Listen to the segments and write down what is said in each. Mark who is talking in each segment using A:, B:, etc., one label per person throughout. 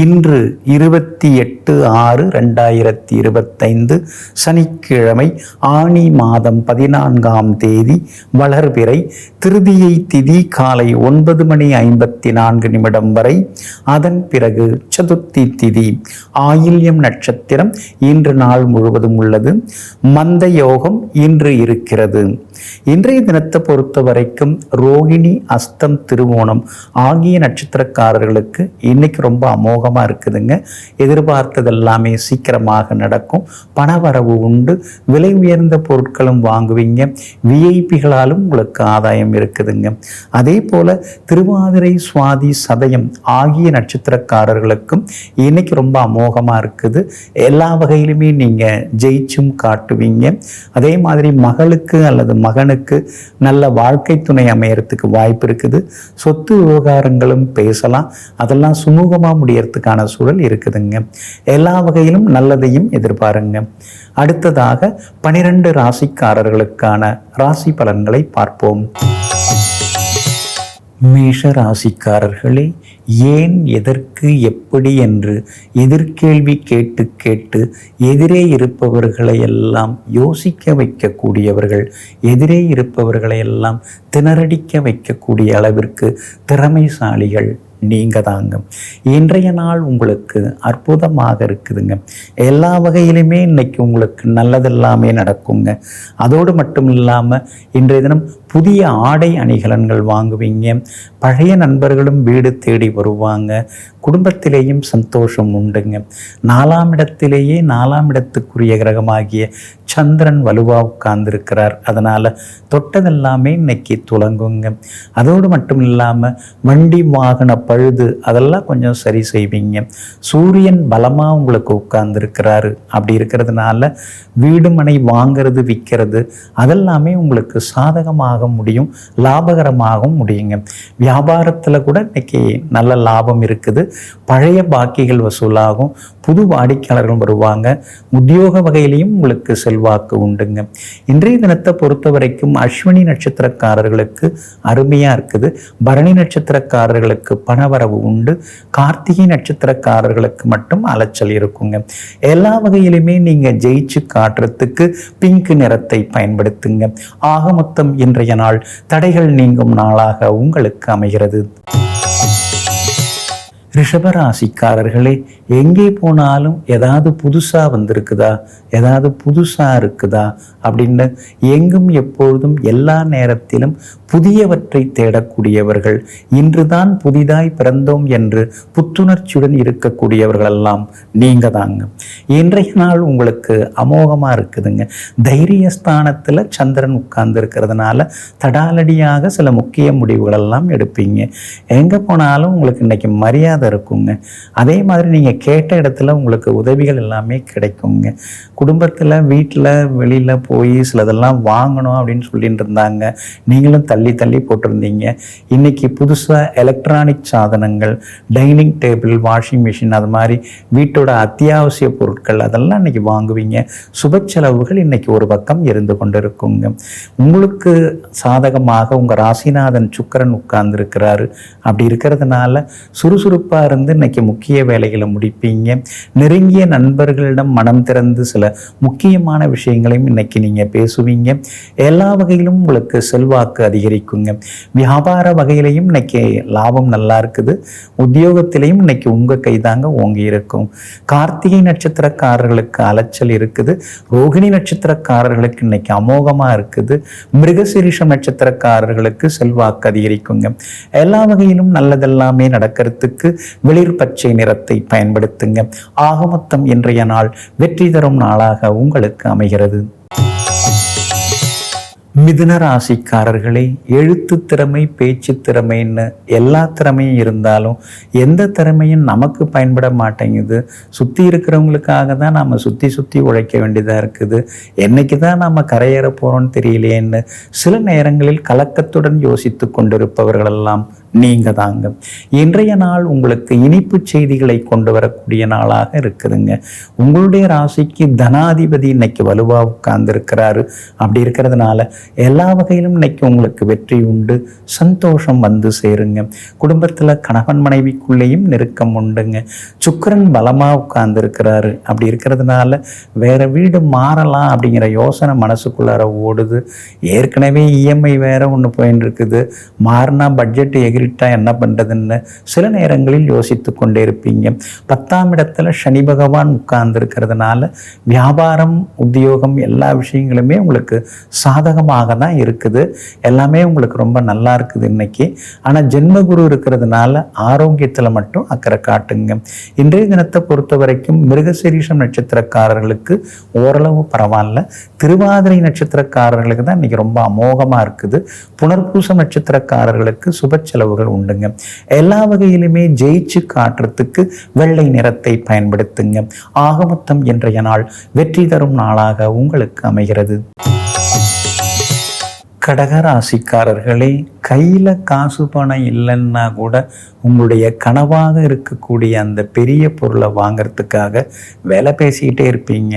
A: இன்று இருபத்தி எட்டு ஆறு ரெண்டாயிரத்தி இருபத்தைந்து சனிக்கிழமை ஆணி மாதம் பதினான்காம் தேதி வளர்பிறை திருதியை திதி காலை ஒன்பது மணி ஐம்பத்தி நான்கு நிமிடம் வரை. அதன் பிறகு சதுர்த்தி திதி. ஆயில்யம் நட்சத்திரம் இன்று நாள் முழுவதும் உள்ளது. மந்த யோகம் இன்று இருக்கிறது. இன்றைய தினத்தை பொறுத்த வரைக்கும் ரோகிணி அஸ்தம் திருவோணம் ஆகிய நட்சத்திரக்காரர்களுக்கு இன்னைக்கு ரொம்ப அமோகமா இருக்குதுங்க. எதிர்பார்த்தது எல்லாமே சீக்கிரமாக நடக்கும். பணவரவு உண்டு. விலை உயர்ந்த பொருட்களும் வாங்குவீங்க. விஐபிகளாலும் உங்களுக்கு ஆதாயம் இருக்குதுங்க. அதே போல திருவாதிரை சுவாதி சதயம் ஆகிய நட்சத்திரக்காரர்களுக்கும் இன்னைக்கு ரொம்ப அமோகமாக இருக்குது. எல்லா வகையிலுமே நீங்கள் ஜெயிச்சும் காட்டுவீங்க. அதே மாதிரி மகளுக்கு அல்லது மகனுக்கு நல்ல வாழ்க்கை துணை அமையறதுக்கு வாய்ப்பு இருக்குது. சொத்து விவகாரங்களும் பேசலாம். அதெல்லாம் சுமூகமாக முடியறதுக்கான சூழல் இருக்குதுங்க. எல்லா வகையிலும் நல்லதையும் எதிர்பாருங்க. அடுத்ததாக பனிரெண்டு ராசிக்காரர்களுக்கான ராசி பலன்களை பார்ப்போம். மேஷ ராசிக்காரர்களே ஏன் எதற்கு எப்படி என்று எதிர்கேள்வி கேட்டு கேட்டு எதிரே இருப்பவர்களை எல்லாம் யோசிக்க வைக்கக்கூடியவர்கள் எதிரே இருப்பவர்களை எல்லாம் திணறடிக்க வைக்கக்கூடிய அளவிற்கு திறமைசாலிகள் நீங்க தாங்க இன்றைய நாள் உங்களுக்கு அற்புதமாக இருக்குதுங்க. எல்லா வகையிலுமே இன்னைக்கு உங்களுக்கு நல்லதெல்லாமே நடக்குங்க. அதோடு மட்டும் இல்லாமல் இன்றைய தினம் புதிய ஆடை அணிகலன்கள் வாங்குவீங்க. பழைய நண்பர்களும் வீடு தேடி வருவாங்க. குடும்பத்திலேயும் சந்தோஷம் உண்டுங்க. நாலாம் இடத்திலேயே நாலாம் இடத்துக்குரிய கிரகமாகிய சந்திரன் வலுவா உட்கார்ந்துருக்கிறார். அதனால் தொட்டதெல்லாமே இன்னைக்கு துலங்குங்க அதோடு மட்டும் இல்லாமல் வண்டி வாகன பழுது அதெல்லாம் கொஞ்சம் சரி செய்வீங்க. சூரியன் பலமாக உங்களுக்கு உட்கார்ந்துருக்கிறாரு. அப்படி இருக்கிறதுனால வீடு மனை வாங்கிறது விற்கிறது அதெல்லாமே உங்களுக்கு சாதகமாக முடியும் லாபகரமாகவும் முடியுங்க. வியாபாரத்தில் கூட இன்றைக்கி நல்ல லாபம் இருக்குது. பழைய பாக்கிகள் வசூலாகும். புது வாடிக்கையாளர்கள் வருவாங்க. உத்தியோக வகையிலையும் உங்களுக்கு செல்வாக்கு உண்டுங்க. இன்றைய தினத்தை பொறுத்த வரைக்கும் அஸ்வினி நட்சத்திரக்காரர்களுக்கு அருமையாக இருக்குது. பரணி நட்சத்திரக்காரர்களுக்கு பணவரவு உண்டு. கார்த்திகை நட்சத்திரக்காரர்களுக்கு மட்டும் அலைச்சல் இருக்குங்க. எல்லா வகையிலுமே நீங்கள் ஜெயிச்சு காட்டுறதுக்கு பிங்க் நிறத்தை பயன்படுத்துங்க. ஆக மொத்தம் இன்றைய நாள். தடைகள் நீங்கும் நாளாக உங்களுக்கு அமைகிறது. ரிஷபராசிக்காரர்களே எங்கே போனாலும் ஏதாவது புதுசாக வந்திருக்குதா? ஏதாவது புதுசாக இருக்குதா? அப்படின்னு எங்கும் எப்பொழுதும் எல்லா நேரத்திலும் புதியவற்றை தேடக்கூடியவர்கள் இன்றுதான் புதிதாய் பிறந்தோம் என்று புத்துணர்ச்சியுடன் இருக்கக்கூடியவர்களெல்லாம் நீங்க தாங்க. இன்றைய நாள் உங்களுக்கு அமோகமாக இருக்குதுங்க. தைரியஸ்தானத்தில் சந்திரன் உட்கார்ந்து இருக்கிறதுனால தடாலடியாக சில முக்கிய முடிவுகளெல்லாம் எடுப்பீங்க. எங்கே போனாலும் உங்களுக்கு இன்னைக்கு மரியாதை இருக்குங்க. அதே மாதிரி நீங்கள் கேட்ட இடத்துல உங்களுக்கு உதவிகள் எல்லாமே கிடைக்குங்க. குடும்பத்தில் வீட்டில் வெளியில் போய் சிலதெல்லாம் வாங்கணும் அப்படின்னு சொல்லிட்டு இருந்தாங்க. நீங்களும் தள்ளி தள்ளி போட்டிருந்தீங்க. இன்னைக்கு புதுசாக எலக்ட்ரானிக் சாதனங்கள் டைனிங் டேபிள் வாஷிங் மிஷின் அது மாதிரி வீட்டோட அத்தியாவசிய பொருட்கள் அதெல்லாம் இன்னைக்கு வாங்குவீங்க. சுப செலவுகள் இன்னைக்கு ஒரு பக்கம் இருந்து கொண்டு இருக்குங்க உங்களுக்கு சாதகமாக உங்கள் ராசிநாதன் சுக்கரன் உட்கார்ந்துருக்கிறாரு. அப்படி இருக்கிறதுனால சுறுசுறுப்பாக இருந்து இன்னைக்கு முக்கிய வேலைகளை முடிப்பீங்க. நெருங்கிய நண்பர்களிடம் மனம் திறந்து சில முக்கியமான விஷயங்களையும் இன்னைக்கு நீங்கள் பேசுவீங்க. எல்லா வகையிலும் உங்களுக்கு செல்வாக்கு அதிகரிக்குங்க. வியாபார வகையிலையும் இன்னைக்கு லாபம் நல்லா இருக்குது. உத்தியோகத்திலையும் இன்னைக்கு உங்கள் கைதாங்க ஓங்கி இருக்கும். கார்த்திகை நட்சத்திரக்காரர்களுக்கு அலைச்சல் இருக்குது. ரோகிணி நட்சத்திரக்காரர்களுக்கு இன்னைக்கு அமோகமாக இருக்குது. மிருகசிரிஷம் நட்சத்திரக்காரர்களுக்கு செல்வாக்கு அதிகரிக்குங்க. எல்லா வகையிலும் நல்லதெல்லாமே நடக்கிறதுக்கு வெளிர் பச்சை நிறத்தை பயன்படுத்துங்க. ஆகமொத்தம் இன்றைய நாள் வெற்றி தரும் நாளாக உங்களுக்கு அமைகிறது. மிதுன ராசிக்காரர்களே எழுத்து திறமை பேச்சு திறமைன்னு எல்லா திறமையும் இருந்தாலும் எந்த திறமையும் நமக்கு பயன்பட மாட்டேங்குது. சுற்றி இருக்கிறவங்களுக்காக தான் நாம் சுற்றி சுற்றி உழைக்க வேண்டியதாக இருக்குது. என்னைக்கு தான் நாம் கரையேற போகிறோம்னு தெரியலையேன்னு சில நேரங்களில் கலக்கத்துடன் யோசித்து கொண்டிருப்பவர்களெல்லாம் நீங்க தாங்க இன்றைய நாள் உங்களுக்கு இனிப்பு செய்திகளை கொண்டு வரக்கூடிய நாளாக இருக்குதுங்க. உங்களுடைய ராசிக்கு தனாதிபதி இன்னைக்கு வலுவா உட்கார்ந்துருக்கிறாரு. அப்படி இருக்கிறதுனால எல்லா வகையிலும் இன்னைக்கு உங்களுக்கு வெற்றி உண்டு சந்தோஷம் வந்து சேருங்க. குடும்பத்துல கணவன் மனைவிக்குள்ளேயும் நெருக்கம் உண்டுங்க. சுக்கரன் பலமா உட்கார்ந்து இருக்கிறாரு அப்படி இருக்கிறதுனால வேற வீடு மாறலாம் அப்படிங்கிற யோசனை மனசுக்குள்ளார ஓடுது. ஏற்கனவே இஎம்ஐ வேற ஒன்று போயின்னு இருக்குது மாறினா பட்ஜெட் எகிரிட்டா என்ன பண்ணுறதுன்னு சில நேரங்களில் யோசித்து கொண்டே இருப்பீங்க. பத்தாம் இடத்துல சனி பகவான் உட்கார்ந்துருக்கிறதுனால வியாபாரம் உத்தியோகம் எல்லா விஷயங்களுமே உங்களுக்கு சாதகமாக தான் இருக்குது. எல்லாமே உங்களுக்கு ரொம்ப நல்லா இருக்குது இன்னைக்கு. ஆனால் ஜென்மகுரு இருக்கிறதுனால ஆரோக்கியத்தில் மட்டும் அக்கறை காட்டுங்க. இன்றைய தினத்தை பொறுத்த வரைக்கும் மிருகசீரிஷம் நட்சத்திரக்காரர்களுக்கு ஓரளவு பரவாயில்ல. திருவாதிரை நட்சத்திரக்காரர்களுக்கு தான் இன்னைக்கு ரொம்ப அமோகமாக இருக்குது. புனர்பூசம் நட்சத்திரக்காரர்களுக்கு சுப செலவு செலவுகள் உண்டுங்க. எல்லா வகையிலுமே ஜெயிச்சு காட்டுறதுக்கு வெள்ளை நிறத்தை பயன்படுத்துங்க. ஆகமத்தம் என்ற நாள் வெற்றி தரும் நாளாக உங்களுக்கு அமைகிறது. கடகராசிக்காரர்களே கையில் காசு பணம் இல்லைன்னா கூட உங்களுடைய கனவாக இருக்கக்கூடிய அந்த பெரிய பொருளை வாங்கிறதுக்காக வேலை பேசிக்கிட்டே இருப்பீங்க.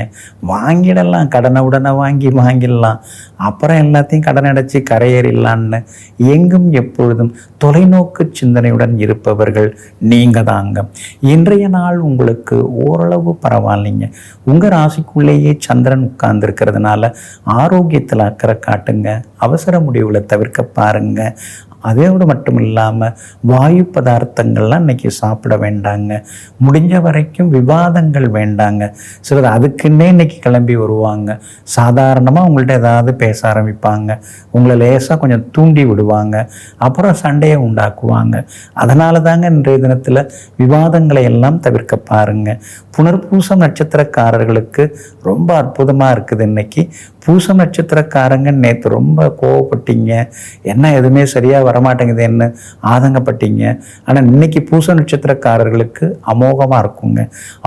A: வாங்கிடலாம் கடனை உடனே வாங்கி வாங்கிடலாம். அப்புறம் எல்லாத்தையும் கடன் அடைச்சி கரையேறிடலான்னு எங்கும் எப்பொழுதும் தொலைநோக்கு சிந்தனையுடன் இருப்பவர்கள் நீங்கள் தாங்க. இன்றைய நாள் உங்களுக்கு ஓரளவு பரவாயில்லைங்க. உங்கள் ராசிக்குள்ளேயே சந்திரன் உட்கார்ந்துருக்கிறதுனால ஆரோக்கியத்தில் அக்கறை காட்டுங்க. அவசர முடிவுகளை தவிர்க்க பாருங்கள் அதோடு மட்டும் இல்லாமல் வாயு பதார்த்தங்கள்லாம் இன்னைக்கு சாப்பிட வேண்டாங்க. முடிஞ்ச வரைக்கும் விவாதங்கள் வேண்டாங்க. சிலர் அதுக்குன்னே இன்னைக்கு கிளம்பி வருவாங்க. சாதாரணமாக அவங்கள்ட்ட ஏதாவது பேச ஆரம்பிப்பாங்க. உங்களை லேசாக கொஞ்சம் தூண்டி விடுவாங்க. அப்புறம் சண்டையை உண்டாக்குவாங்க. அதனால தாங்க இன்றைய தினத்தில் விவாதங்களை எல்லாம் தவிர்க்க பாருங்க. புனர்பூசம் நட்சத்திரக்காரர்களுக்கு ரொம்ப அற்புதமாக இருக்குது இன்னைக்கு. பூச நட்சத்திரக்காரங்க நேற்று ரொம்ப கோவப்பட்டீங்க. என்ன எதுவுமே சரியாக வரமாட்டேங்குதுன்னு ஆதங்கப்பட்டீங்க. ஆனால் இன்னைக்கு பூச நட்சத்திரக்காரர்களுக்கு அமோகமாக இருக்குங்க.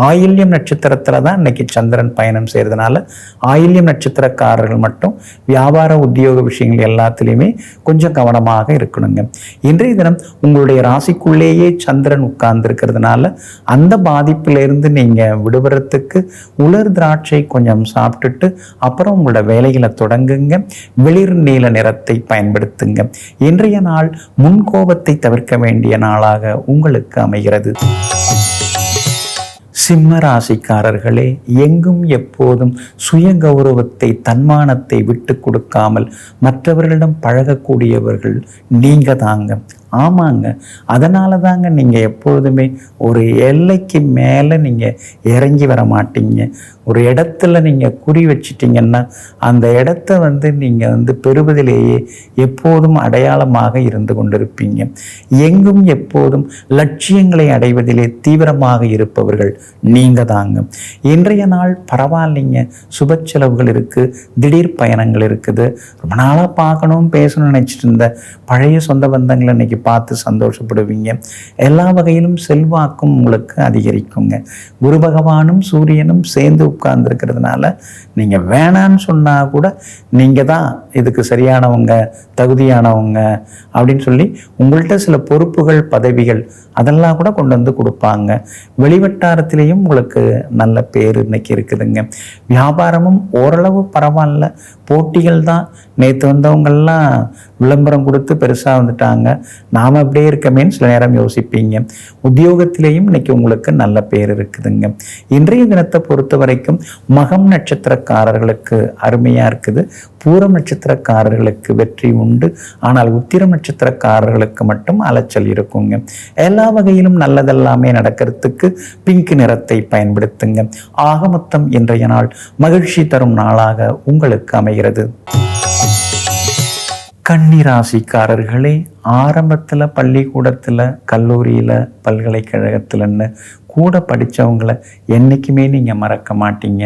A: ஆயில்யம் நட்சத்திரத்தில் தான் இன்னைக்கு சந்திரன் பயணம் செய்கிறதுனால ஆயில்யம் நட்சத்திரக்காரர்கள் மட்டும் வியாபார உத்தியோக விஷயங்கள் எல்லாத்துலேயுமே கொஞ்சம் கவனமாக இருக்கணுங்க. இன்றைய தினம் உங்களுடைய ராசிக்குள்ளேயே சந்திரன் உட்கார்ந்து இருக்கிறதுனால அந்த பாதிப்பிலிருந்து நீங்கள் விடுபடுறதுக்கு உலர் திராட்சை கொஞ்சம் சாப்பிட்டுட்டு அப்புறம் உங்களோட வேலைகளை தொடங்குங்க. வெளிர் நீல நிறத்தை பயன்படுத்துங்க. இன்றைய நாள் முன்கோபத்தை தவிர்க்க வேண்டிய நாளாக உங்களுக்கு அமைகிறது. சிம்ம ராசிக்காரர்களே எங்கும் எப்போதும் சுய கௌரவத்தை தன்மானத்தை விட்டு கொடுக்காமல் மற்றவர்களிடம் பழகக்கூடியவர்கள் நீங்க தாங்க ஆமாங்க. அதனால தாங்க நீங்கள் எப்பொழுதுமே ஒரு எல்லைக்கு மேலே நீங்கள் இறங்கி வர மாட்டீங்க. ஒரு இடத்துல நீங்கள் குறி வச்சிட்டிங்கன்னா அந்த இடத்த வந்து நீங்கள் வந்து பெறுவதிலேயே எப்போதும் அடையாளமாக இருந்து கொண்டிருப்பீங்க. எங்கும் எப்போதும் லட்சியங்களை அடைவதிலே தீவிரமாக இருப்பவர்கள் நீங்கள் தாங்க. இன்றைய நாள் பரவாயில்லைங்க. சுப செலவுகள் இருக்குது திடீர் பயணங்கள் இருக்குது. ரொம்ப நாளாக பார்க்கணும் பேசணும்னு நினச்சிட்டு இருந்த பழைய சொந்த பந்தங்களை இன்னைக்கு பார்த்து சந்தோஷப்படுவீங்க. எல்லா வகையிலும் செல்வாக்கும் உங்களுக்கு அதிகரிக்குங்க. குரு பகவானும் சூரியனும் சேர்ந்து உட்கார்ந்துருக்கிறதுனால நீங்கள் வேணான்னு சொன்னால் கூட நீங்கள் தான் இதுக்கு சரியானவங்க தகுதியானவங்க அப்படின்னு சொல்லி உங்கள்கிட்ட சில பொறுப்புகள் பதவிகள் அதெல்லாம் கூட கொண்டு வந்து கொடுப்பாங்க. வெளிவட்டாரத்திலையும் உங்களுக்கு நல்ல பேர் இன்னைக்கு இருக்குதுங்க. வியாபாரமும் ஓரளவு பரவாயில்ல. போட்டிகள் தான். நேற்று வந்தவங்கள்லாம் விளம்பரம் கொடுத்து பெருசாக வந்துட்டாங்க. நாம் அப்படியே இருக்கமேன்னு சில நேரம் யோசிப்பீங்க. உத்தியோகத்திலேயும் இன்னைக்கு உங்களுக்கு நல்ல பேர் இருக்குதுங்க. இன்றைய தினத்தை பொறுத்த வரைக்கும் மகம் நட்சத்திரக்காரர்களுக்கு அருமையாக இருக்குது. பூரம் நட்சத்திரக்காரர்களுக்கு வெற்றி உண்டு. ஆனால் உத்திரம் நட்சத்திரக்காரர்களுக்கு மட்டும் அலைச்சல் இருக்குங்க. எல்லா வகையிலும் நல்லதெல்லாமே நடக்கிறதுக்கு பிங்க் நிறத்தை பயன்படுத்துங்க. ஆக மொத்தம் இன்றைய நாள் மகிழ்ச்சி தரும் நாளாக உங்களுக்கு அமைகிறது. கன்னிராசிக்காரர்களே ஆரம்பத்தில் பள்ளிக்கூடத்தில் கல்லூரியில் பல்கலைக்கழகத்தில்னு கூட படித்தவங்கள என்றைக்குமே நீங்கள் மறக்க மாட்டீங்க.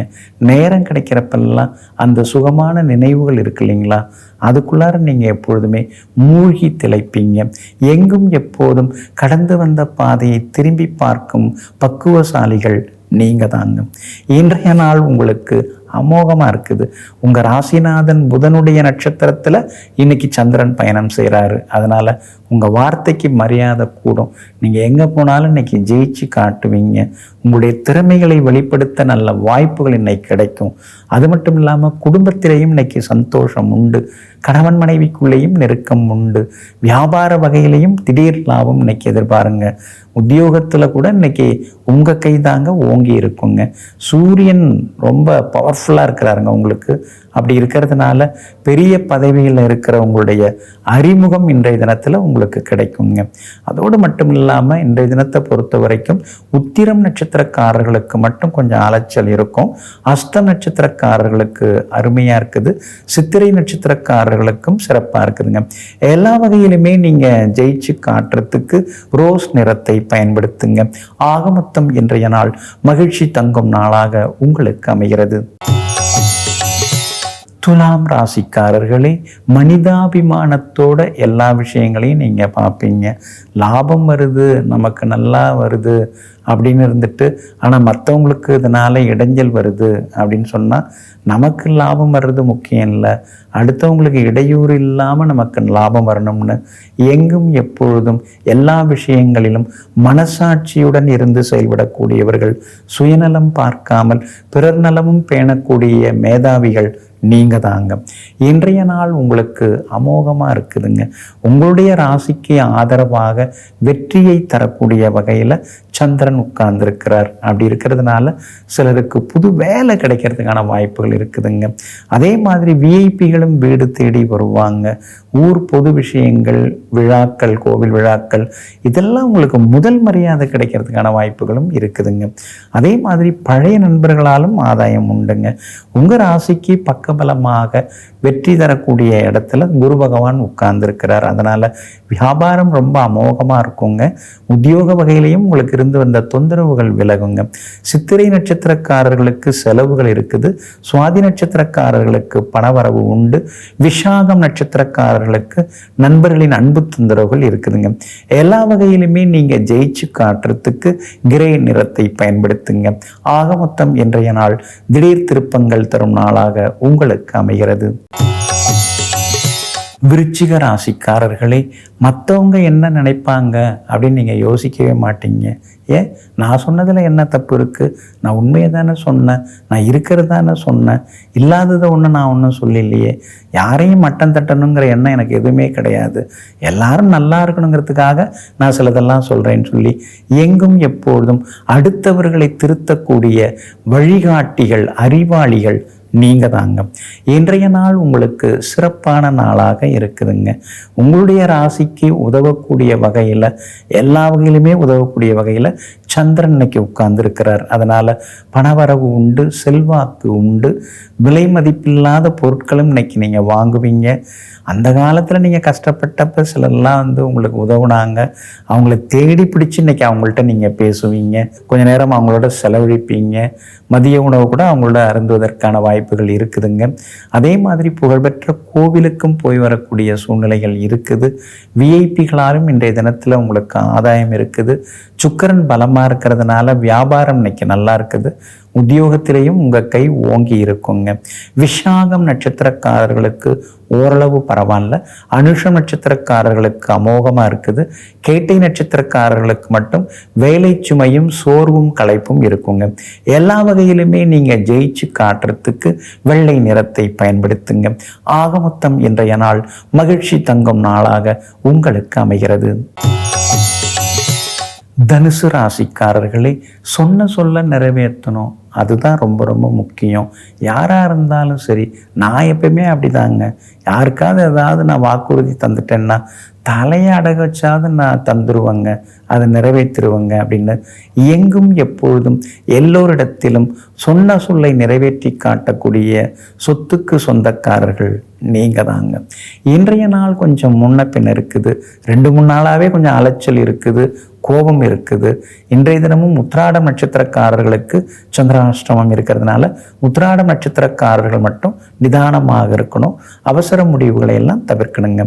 A: நேரம் கிடைக்கிறப்பெல்லாம் அந்த சுகமான நினைவுகள் இருக்கு இல்லைங்களா? அதுக்குள்ளார நீங்கள் எப்பொழுதுமே மூழ்கி திளைப்பீங்க. எங்கும் எப்போதும் கடந்து வந்த பாதையை திரும்பி பார்க்கும் பக்குவசாலிகள் நீங்கள் தாங்க இன்றைய நாள் உங்களுக்கு அமோகமாக இருக்குது. உங்கள் ராசிநாதன் புதனுடைய நட்சத்திரத்தில் இன்னைக்கு சந்திரன் பயணம் செய்கிறாரு அதனால் உங்கள் வார்த்தைக்கு மரியாதை கூடும். நீங்கள் எங்கே போனாலும் இன்னைக்கு ஜெயிச்சு காட்டுவீங்க. உங்களுடைய திறமைகளை வெளிப்படுத்த நல்ல வாய்ப்புகள் இன்னைக்கு கிடைக்கும். அது மட்டும் இல்லாமல் குடும்பத்திலேயும் இன்னைக்கு சந்தோஷம் உண்டு. கணவன் மனைவிக்குள்ளேயும் நெருக்கம் உண்டு. வியாபார வகையிலையும் திடீர் லாபம் இன்னைக்கு எதிர்பாருங்க. உத்தியோகத்தில் கூட இன்னைக்கு உங்கள் கை தாங்க ஓங்கி இருக்குங்க. சூரியன் ரொம்ப பவர்ஃபுல்லாக இருக்கிறாருங்க உங்களுக்கு. அப்படி இருக்கிறதுனால பெரிய பதவியில் இருக்கிற உங்களுடைய அறிமுகம் இன்றைய தினத்தில் உங்களுக்கு கிடைக்குங்க. அதோடு மட்டும் இல்லாமல் இன்றைய தினத்தை பொறுத்த வரைக்கும் உத்திரம் நட்சத்திரக்காரர்களுக்கு மட்டும் கொஞ்சம் அலைச்சல் இருக்கும். அஸ்த நட்சத்திரக்காரர்களுக்கு அருமையாக இருக்குது. சித்திரை நட்சத்திரக்காரர்களுக்கும் சிறப்பாக இருக்குதுங்க. எல்லா வகையிலுமே நீங்கள் ஜெயிச்சு காட்டுறதுக்கு ரோஸ் நிறத்தை பயன்படுத்துங்க. ஆகமொத்தம் இன்றைய நாள் மகிழ்ச்சி தங்கும் நாளாக உங்களுக்கு அமைகிறது. துலாம் ராசிக்காரர்களே மனிதாபிமானத்தோட எல்லா விஷயங்களையும் நீங்கள் பார்ப்பீங்க. லாபம் வருது நமக்கு நல்லா வருது. அப்படின்னு இருந்துட்டு ஆனால் மற்றவங்களுக்கு இதனால் இடைஞ்சல் வருது அப்படின்னு சொன்னால் நமக்கு லாபம் வர்றது முக்கியம் இல்லை. அடுத்தவங்களுக்கு இடையூறு இல்லாமல் நமக்கு லாபம் வரணும்னு எங்கும் எப்பொழுதும் எல்லா விஷயங்களிலும் மனசாட்சியுடன் இருந்து செயல்படக்கூடியவர்கள் சுயநலம் பார்க்காமல் பிறர் நலமும் பேணக்கூடிய மேதாவிகள் நீங்க தாங்க. இன்றைய நாள் உங்களுக்கு அமோகமாக இருக்குதுங்க. உங்களுடைய ராசிக்கு ஆதரவாக வெற்றியை தரக்கூடிய வகையில் சந்திரன் உட்கார்ந்துருக்கிறார். அப்படி இருக்கிறதுனால சிலருக்கு புது வேலை கிடைக்கிறதுக்கான வாய்ப்புகள் இருக்குதுங்க. அதே மாதிரி விஐபிகளும் வீடு தேடி வருவாங்க. ஊர் பொது விஷயங்கள் விழாக்கள் கோவில் விழாக்கள் இதெல்லாம் உங்களுக்கு முதல் மரியாதை கிடைக்கிறதுக்கான வாய்ப்புகளும் இருக்குதுங்க. அதே மாதிரி பழைய நண்பர்களாலும் ஆதாயம் உண்டுங்க. உங்கள் ராசிக்கு பக்கபலமாக வெற்றி தரக்கூடிய இடத்துல குரு பகவான் உட்கார்ந்துருக்கிறார். அதனால் வியாபாரம் ரொம்ப அமோகமாக இருக்குங்க. உத்தியோக வகையிலையும் உங்களுக்கு இருந்து வந்த தொந்தரவுகள் விலகுங்க. சித்திரை நட்சத்திரக்காரர்களுக்கு செலவுகள் இருக்குது. சுவாதி நட்சத்திரக்காரர்களுக்கு பணவரவு உண்டு. விஷாகம் நட்சத்திரக்காரர்கள் அவர்களுக்கு நண்பர்களின் அன்பு தொந்தரவுகள் இருக்குதுங்க. எல்லா வகையிலுமே நீங்கள் ஜெயிச்சு காட்டுறதுக்கு கிரே நிறத்தை பயன்படுத்துங்க. ஆக மொத்தம் இன்றைய நாள் திடீர் திருப்பங்கள் தரும் நாளாக உங்களுக்கு அமைகிறது. விருச்சிக ராசிக்காரர்களே மற்றவங்க என்ன நினைப்பாங்க அப்படின்னு நீங்கள் யோசிக்கவே மாட்டீங்க. ஏன் நான் சொன்னதில் என்ன தப்பு இருக்குது நான் உண்மையை தானே சொன்னேன். நான் இருக்கிறது தானே சொன்னேன். இல்லாததை ஒன்று நான் ஒன்றும் சொல்லலையே. யாரையும் மட்டம் தட்டணுங்கிற எண்ணம் எனக்கு எதுவுமே கிடையாது. எல்லாரும் நல்லா இருக்கணுங்கிறதுக்காக நான் சிலதெல்லாம் சொல்கிறேன்னு சொல்லி எங்கும் எப்பொழுதும் அடுத்தவர்களை திருத்தக்கூடிய வழிகாட்டிகள் அறிவாளிகள் நீங்கள் தாங்க இன்றைய நாள் உங்களுக்கு சிறப்பான நாளாக இருக்குதுங்க. உங்களுடைய ராசிக்கு உதவக்கூடிய வகையில் எல்லா வகையிலுமே உதவக்கூடிய வகையில் சந்திரன் இன்னைக்கு உட்கார்ந்துருக்கிறார். அதனால் பணவரவு உண்டு செல்வாக்கு உண்டு விலை மதிப்பில்லாத பொருட்களும் இன்னைக்கு நீங்கள் வாங்குவீங்க. அந்த காலத்தில் நீங்கள் கஷ்டப்பட்டப்ப சிலர்லாம் வந்து உங்களுக்கு உதவுனாங்க. அவங்கள தேடி பிடிச்சி இன்னைக்கு அவங்கள்ட்ட நீங்கள் பேசுவீங்க. கொஞ்ச நேரம் அவங்களோட செலவழிப்பீங்க. மதிய உணவு கூட அவங்களோட அருந்துவதற்கான வாய்ப்பு வாய்ப்புகள் இருக்குதுங்க. அதே மாதிரி புகழ்பெற்ற கோவிலுக்கும் போய் வரக்கூடிய சூழ்நிலைகள் இருக்குது. விஐபிகளாலும் இன்றைய தினத்தில் உங்களுக்கு ஆதாயம் இருக்குது. சுக்கரன் பலமாக இருக்கிறதுனால வியாபாரம் இன்னைக்கு நல்லா இருக்குது. உத்தியோகத்திலையும் உங்கள் கை ஓங்கி இருக்குங்க. விஷாகம் நட்சத்திரக்காரர்களுக்கு ஓரளவு பரவாயில்ல. அனுஷம் நட்சத்திரக்காரர்களுக்கு அமோகமாக இருக்குது. கேட்டை நட்சத்திரக்காரர்களுக்கு மட்டும் வேலை சுமையும் சோர்வும் களைப்பும் இருக்குங்க. எல்லா வகையிலுமே நீங்கள் ஜெயிச்சு காட்டுறதுக்கு வெள்ளை நிறத்தை பயன்படுத்துங்க. ஆகமொத்தம் இன்றைய நாள் மகிழ்ச்சி தங்கும் நாளாக உங்களுக்கு அமைகிறது. தனுசு ராசிக்காரர்களை சொன்ன சொல்ல நிறைவேற்றணும். அதுதான் ரொம்ப ரொம்ப முக்கியம். யாராக இருந்தாலும் சரி நான் எப்பயுமே அப்படிதாங்க. யாருக்காவது ஏதாவது நான் வாக்குறுதி தந்துட்டேன்னா தலையை அடக வச்சாவது நான் தந்துடுவேங்க அதை நிறைவேற்றிடுவேங்க அப்படின்னு எங்கும் எப்பொழுதும் எல்லோரிடத்திலும் சொன்ன சொல்லை நிறைவேற்றி காட்டக்கூடிய சொத்துக்கு சொந்தக்காரர்கள் நீங்கள் தாங்க இன்றைய நாள் கொஞ்சம் முன்ன பின் இருக்குது. ரெண்டு மூணு நாளாகவே கொஞ்சம் அலைச்சல் இருக்குது. கோபம் இருக்குது. இன்றைய தினமும் உத்ராடம் நட்சத்திரக்காரர்களுக்கு சந்திராஷ்டமம் இருக்கிறதுனால உத்ராடம் நட்சத்திரக்காரர்கள் மட்டும் நிதானமாக இருக்கணும். அவசர முடிவுகளை எல்லாம் தவிர்க்கணுங்க.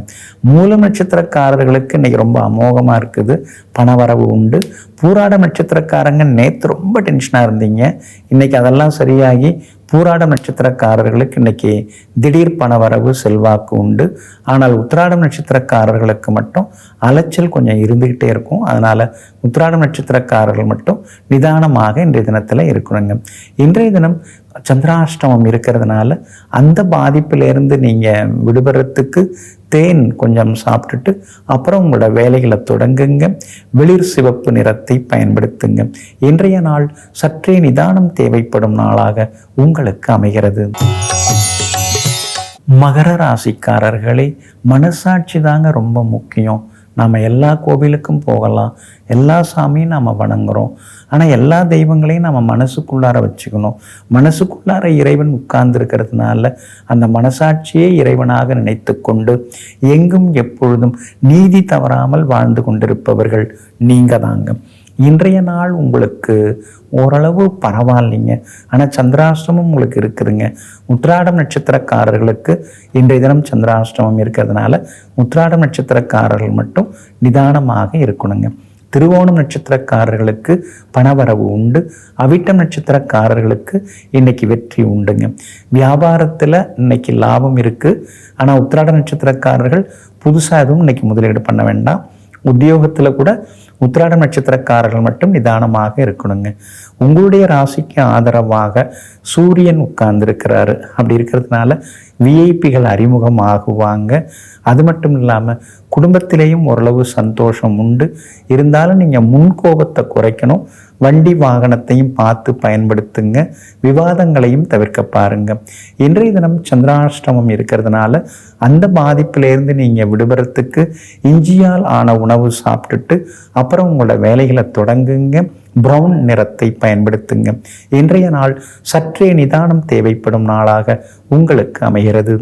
A: மூலம் நட்சத்திரக்காரர்களுக்கு இன்னைக்கு ரொம்ப அமோகமாக இருக்குது. பணவரவு உண்டு. பூராட நட்சத்திரக்காரங்க நேற்று ரொம்ப டென்ஷனாக இருந்தீங்க. இன்னைக்கு அதெல்லாம் சரியாகி பூராடம் நட்சத்திரக்காரர்களுக்கு இன்னைக்கு திடீர் பணவரவு செல்வாக்கு உண்டு. ஆனால் உத்திராடம் நட்சத்திரக்காரர்களுக்கு மட்டும் அலைச்சல் கொஞ்சம் இருந்துக்கிட்டே இருக்கும். அதனால் உத்திராடம் நட்சத்திரக்காரர்கள் மட்டும் நிதானமாக இன்றைய தினத்தில் இருக்கணுங்க. இன்றைய தினம் சந்திராஷ்டமம் இருக்கிறதுனால அந்த பாதிப்பிலேருந்து நீங்கள் விடுபடுறதுக்கு தேன் கொஞ்சம் சாப்பிட்டுட்டு அப்புறம் உங்களோட வேலைகளை தொடங்குங்க. வெளிர் சிவப்பு நிறத்தை பயன்படுத்துங்க. இன்றைய நாள் சற்றே நிதானம் தேவைப்படும் நாளாக உங்களுக்கு அமைகிறது. மகர ராசிக்காரர்களே மனசாட்சி தாங்க ரொம்ப முக்கியம். நாம் எல்லா கோவிலுக்கும் போகலாம். எல்லா சாமியும் நாம் வணங்குகிறோம் ஆனால் எல்லா தெய்வங்களையும் நம்ம மனசுக்குள்ளார வச்சுக்கணும். மனசுக்குள்ளார இறைவன் உட்கார்ந்துருக்கிறதுனால அந்த மனசாட்சியே இறைவனாக நினைத்து கொண்டு எங்கும் எப்பொழுதும் நீதி தவறாமல் வாழ்ந்து கொண்டிருப்பவர்கள் நீங்கள் தாங்க இன்றைய நாள் உங்களுக்கு ஓரளவு பரவாயில்லைங்க. ஆனால் சந்திராஷ்டமம் உங்களுக்கு இருக்குதுங்க. உத்ராடம் நட்சத்திரக்காரர்களுக்கு இன்றைய தினம் சந்திராஷ்டமம் இருக்கிறதுனால உத்ராடம் நட்சத்திரக்காரர்கள் மட்டும் நிதானமாக இருக்கணுங்க. திருவோணம் நட்சத்திரக்காரர்களுக்கு பணவரவு உண்டு. அவிட்டம் நட்சத்திரக்காரர்களுக்கு இன்னைக்கு வெற்றி உண்டுங்க. வியாபாரத்தில் இன்னைக்கு லாபம் இருக்குது ஆனால் உத்திராட நட்சத்திரக்காரர்கள் புதுசாக எதுவும் இன்னைக்கு முதலீடு பண்ண வேண்டாம். உத்தியோகத்தில் கூட உத்திராட நட்சத்திரக்காரர்கள் மட்டும் நிதானமாக இருக்கணுங்க. உங்களுடைய ராசிக்கு ஆதரவாக சூரியன் உட்கார்ந்துருக்கிறாரு. அப்படி இருக்கிறதுனால விஐபிகள் அறிமுகம் ஆகுவாங்க அது மட்டும் இல்லாமல் குடும்பத்திலேயும் ஓரளவு சந்தோஷம் உண்டு. இருந்தாலும் நீங்கள் முன்கோபத்தை குறைக்கணும். வண்டி வாகனத்தையும் பார்த்து பயன்படுத்துங்க. விவாதங்களையும் தவிர்க்க பாருங்க. இன்றைய தினம் சந்திராஷ்டமம் இருக்கிறதுனால அந்த பாதிப்பிலேருந்து நீங்கள் விடுபடுறதுக்கு இஞ்சியால் ஆன உணவு சாப்பிட்டுட்டு அப்புறம் உங்களோட வேலைகளை தொடங்குங்க. ப்ரௌன் நிறத்தை பயன்படுத்துங்க. இன்றைய நாள் சற்றே நிதானம் தேவைப்படும் நாளாக உங்களுக்கு அமைகிறது.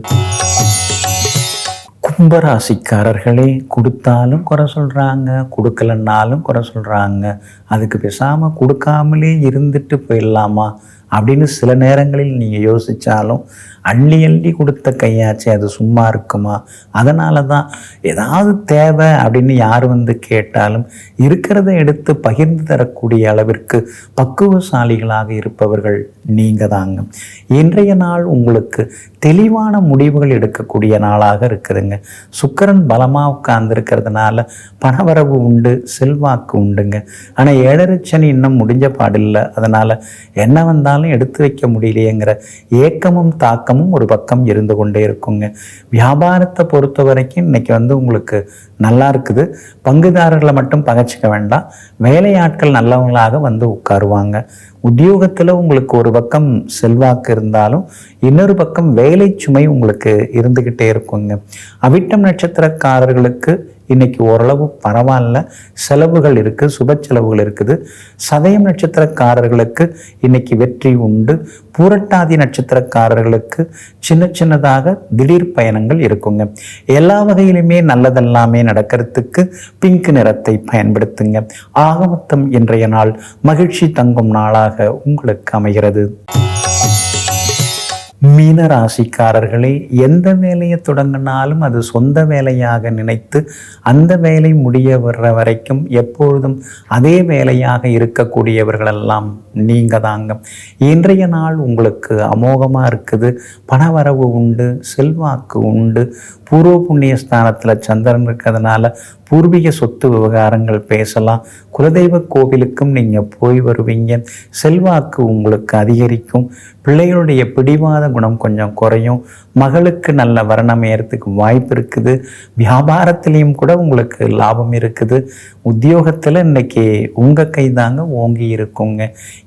A: கும்பராசிக்காரர்களே கொடுத்தாலும் குறை சொல்கிறாங்க கொடுக்கலன்னாலும் குறை சொல்கிறாங்க அதுக்கு பேசாமல் கொடுக்காமலே இருந்துட்டு போயிடலாமா? அப்படின்னு சில நேரங்களில் நீங்கள் யோசித்தாலும் அள்ளி அள்ளி கொடுத்த கையாச்சே அது சும்மா இருக்குமா? அதனால தான் ஏதாவது தேவை அப்படின்னு யார் வந்து கேட்டாலும் இருக்கிறத எடுத்து பகிர்ந்து தரக்கூடிய அளவிற்கு பக்குவசாலிகளாக இருப்பவர்கள் நீங்கள் தாங்க. இன்றைய நாள் உங்களுக்கு தெளிவான முடிவுகள் எடுக்கக்கூடிய நாளாக இருக்குதுங்க. சுக்கரன் பலமாக உட்கார்ந்துருக்கிறதுனால பணவரவு உண்டு செல்வாக்கு உண்டுங்க. ஆனால் ஏழரை சனி இன்னும் முடிஞ்ச பாடில்லை. அதனால் என்ன வந்தால் வந்தாலும் எடுத்து வைக்க முடியலையேங்கிற ஏக்கமும் தாக்கமும் ஒரு பக்கம் இருந்து கொண்டே இருக்குங்க. வியாபாரத்தை பொறுத்த வரைக்கும் இன்னைக்கு வந்து உங்களுக்கு நல்லா இருக்குது. பங்குதாரர்களை மட்டும் பகைச்சிக்க வேண்டாம். வேலையாட்கள் நல்லவங்களாக வந்து உட்காருவாங்க. உத்தியோகத்தில் உங்களுக்கு ஒரு பக்கம் செல்வாக்கு இருந்தாலும் இன்னொரு பக்கம் வேலை சுமை உங்களுக்கு இருந்துக்கிட்டே இருக்குங்க. அவிட்டம் நட்சத்திரக்காரர்களுக்கு இன்னைக்கு ஓரளவு பரவாயில்ல. செலவுகள் இருக்குது சுப செலவுகள் இருக்குது. சதயம் நட்சத்திரக்காரர்களுக்கு இன்னைக்கு வெற்றி உண்டு. பூரட்டாதி நட்சத்திரக்காரர்களுக்கு சின்ன சின்னதாக திடீர் பயணங்கள் இருக்குங்க. எல்லா வகையிலுமே நல்லதெல்லாமே நடக்கிறதுக்கு பிங்க் நிறத்தை பயன்படுத்துங்க. ஆகமத்தம் இன்றைய நாள் மகிழ்ச்சி தங்கும் நாளாக உங்களுக்கு அமைகிறது. மீன ராசிக்காரர்களே எந்த வேலையை தொடங்கினாலும் அது சொந்த வேலையாக நினைத்து அந்த வேலை முடிய வர்ற வரைக்கும் எப்பொழுதும் அதே வேலையாக இருக்கக்கூடியவர்களெல்லாம் நீங்கள் தாங்க. இன்றைய நாள் உங்களுக்கு அமோகமாக இருக்குது. பணவரவு உண்டு செல்வாக்கு உண்டு. பூர்வ புண்ணிய ஸ்தானத்தில் சந்திரன் இருக்கிறதுனால பூர்வீக சொத்து விவகாரங்கள் பேசலாம். குலதெய்வ கோவிலுக்கும் நீங்கள் போய் வருவீங்க. செல்வாக்கு உங்களுக்கு அதிகரிக்கும். பிள்ளைகளுடைய பிடிவாத குணம் கொஞ்சம் குறையும். மகளுக்கு நல்ல வரணம் ஏறத்துக்கு வாய்ப்பு இருக்குது. வியாபாரத்திலையும் கூட உங்களுக்கு லாபம் இருக்குது. உத்தியோகத்தில் இன்னைக்கு உங்கள் கை தாங்க ஓங்கி இருக்குங்க.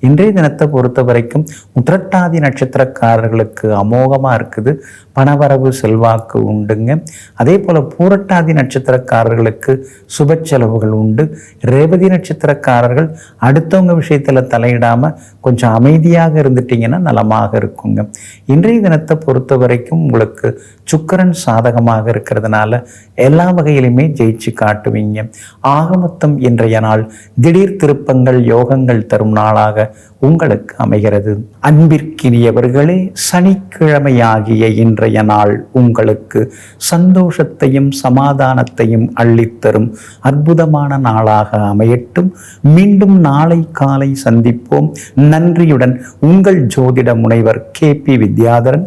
A: இன்றைய தினத்தை பொறுத்த வரைக்கும் உத்திரட்டாதி நட்சத்திரக்காரர்களுக்கு அமோகமாக இருக்குது. பணவரவு செல்வாக்கு உண்டுங்க. அதே போல் பூரட்டாதி நட்சத்திரக்காரர்களுக்கு சுப செலவுகள் உண்டு. ரேவதி நட்சத்திரக்காரர்கள் அடுத்தவங்க விஷயத்தில் தலையிடாமல் கொஞ்சம் அமைதியாக இருந்துட்டீங்கன்னா நலமாக இருக்குங்க. இன்றைய தினத்தை பொறுத்த வரைக்கும் உங்களுக்கு சுக்கரன் சாதகமாக இருக்கிறதுனால எல்லா வகையிலுமே ஜெயிச்சு காட்டுவீங்க. ஆகமத்தம் இன்றைய நாள் திடீர் திருப்பங்கள் யோகங்கள் தரும் நாளாக உங்களுக்கு அமைகிறது. அன்பிற்கினியவர்களே சனிக்கிழமையாகிய இன்றைய நாள் உங்களுக்கு சந்தோஷத்தையும் சமாதானத்தையும் அள்ளித்தரும். அற்புதமான நாளாக அமையட்டும். மீண்டும் நாளை காலை சந்திப்போம். நன்றியுடன் உங்கள் ஜோதிட முனைவர் கே பி வித்யாதரன்.